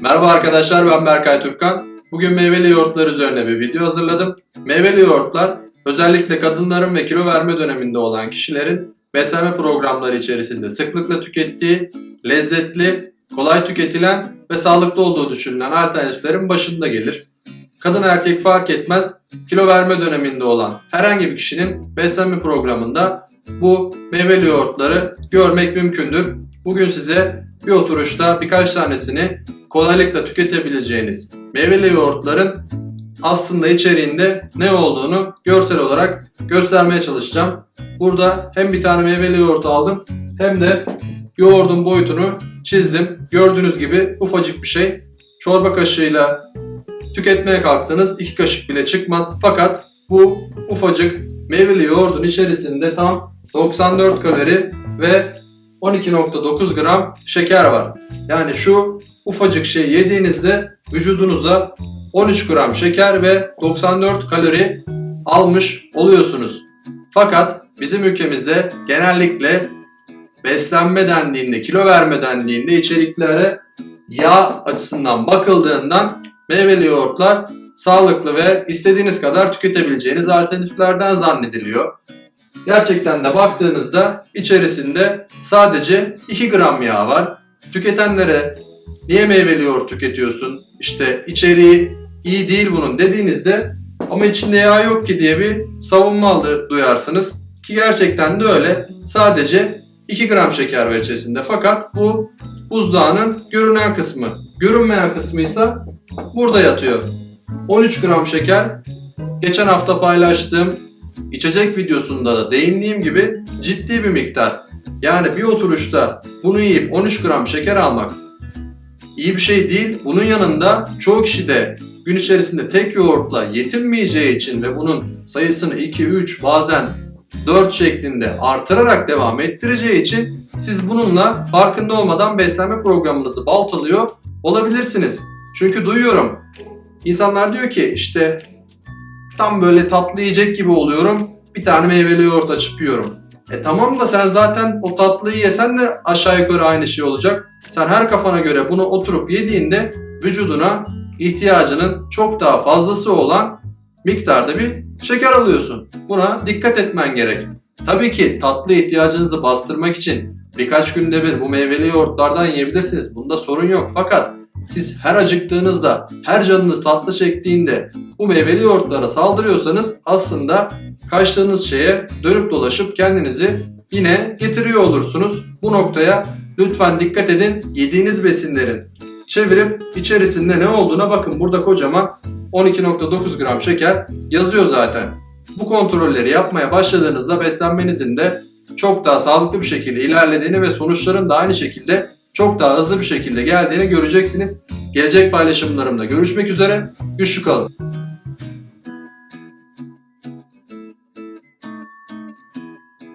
Merhaba arkadaşlar ben Berkay Türkan. Bugün meyveli yoğurtlar üzerine bir video hazırladım. Meyveli yoğurtlar özellikle kadınların ve kilo verme döneminde olan kişilerin beslenme programları içerisinde sıklıkla tükettiği, lezzetli, kolay tüketilen ve sağlıklı olduğu düşünülen alternatiflerin başında gelir. Kadın erkek fark etmez, kilo verme döneminde olan herhangi bir kişinin beslenme programında bu meyveli yoğurtları görmek mümkündür. Bugün size bir oturuşta birkaç tanesini kolaylıkla tüketebileceğiniz meyveli yoğurtların aslında içeriğinde ne olduğunu görsel olarak göstermeye çalışacağım. Burada hem bir tane meyveli yoğurt aldım hem de yoğurdun boyutunu çizdim. Gördüğünüz gibi ufacık bir şey. Çorba kaşığıyla tüketmeye kalksanız iki kaşık bile çıkmaz. Fakat bu ufacık meyveli yoğurdun içerisinde tam 94 kalori ve 12.9 gram şeker var. Yani şu ufacık şey yediğinizde vücudunuza 13 gram şeker ve 94 kalori almış oluyorsunuz. Fakat bizim ülkemizde genellikle beslenme dendiğinde, kilo verme dendiğinde içeriklere yağ açısından bakıldığından meyveli yoğurtlar sağlıklı ve istediğiniz kadar tüketebileceğiniz alternatiflerden zannediliyor. Gerçekten de baktığınızda içerisinde sadece 2 gram yağ var. Tüketenlere niye meyveli yoğurt tüketiyorsun? İşte içeriği iyi değil bunun dediğinizde ama içinde yağ yok ki diye bir savunma duyarsınız. Ki gerçekten de öyle. Sadece 2 gram şeker var içerisinde. Fakat bu buzdağının görünen kısmı. Görünmeyen kısmı ise burada yatıyor. 13 gram şeker. Geçen hafta paylaştığım içecek videosunda da değindiğim gibi ciddi bir miktar. Yani bir oturuşta bunu yiyip 13 gram şeker almak iyi bir şey değil. Bunun yanında çoğu kişi de gün içerisinde tek yoğurtla yetinmeyeceği için ve bunun sayısını 2, 3 bazen 4 şeklinde artırarak devam ettireceği için siz bununla farkında olmadan beslenme programınızı baltalıyor olabilirsiniz. Çünkü duyuyorum. İnsanlar diyor ki işte tam böyle tatlı yiyecek gibi oluyorum. Bir tane meyveli yoğurt açıp yiyorum. E tamam da sen zaten o tatlıyı yesen de aşağı yukarı aynı şey olacak. Sen her kafana göre bunu oturup yediğinde vücuduna ihtiyacının çok daha fazlası olan miktarda bir şeker alıyorsun. Buna dikkat etmen gerek. Tabii ki tatlı ihtiyacınızı bastırmak için birkaç günde bir bu meyveli yoğurtlardan yiyebilirsiniz. Bunda sorun yok. Fakat siz her acıktığınızda, her canınız tatlı çektiğinde bu meyveli yoğurtlara saldırıyorsanız aslında kaçtığınız şeye dönüp dolaşıp kendinizi yine getiriyor olursunuz. Bu noktaya lütfen dikkat edin. Yediğiniz besinlerin çevirip içerisinde ne olduğuna bakın. Burada kocaman 12.9 gram şeker yazıyor zaten. Bu kontrolleri yapmaya başladığınızda beslenmenizin de çok daha sağlıklı bir şekilde ilerlediğini ve sonuçların da aynı şekilde çok daha hızlı bir şekilde geldiğini göreceksiniz. Gelecek paylaşımlarımda görüşmek üzere. Güçlü kalın.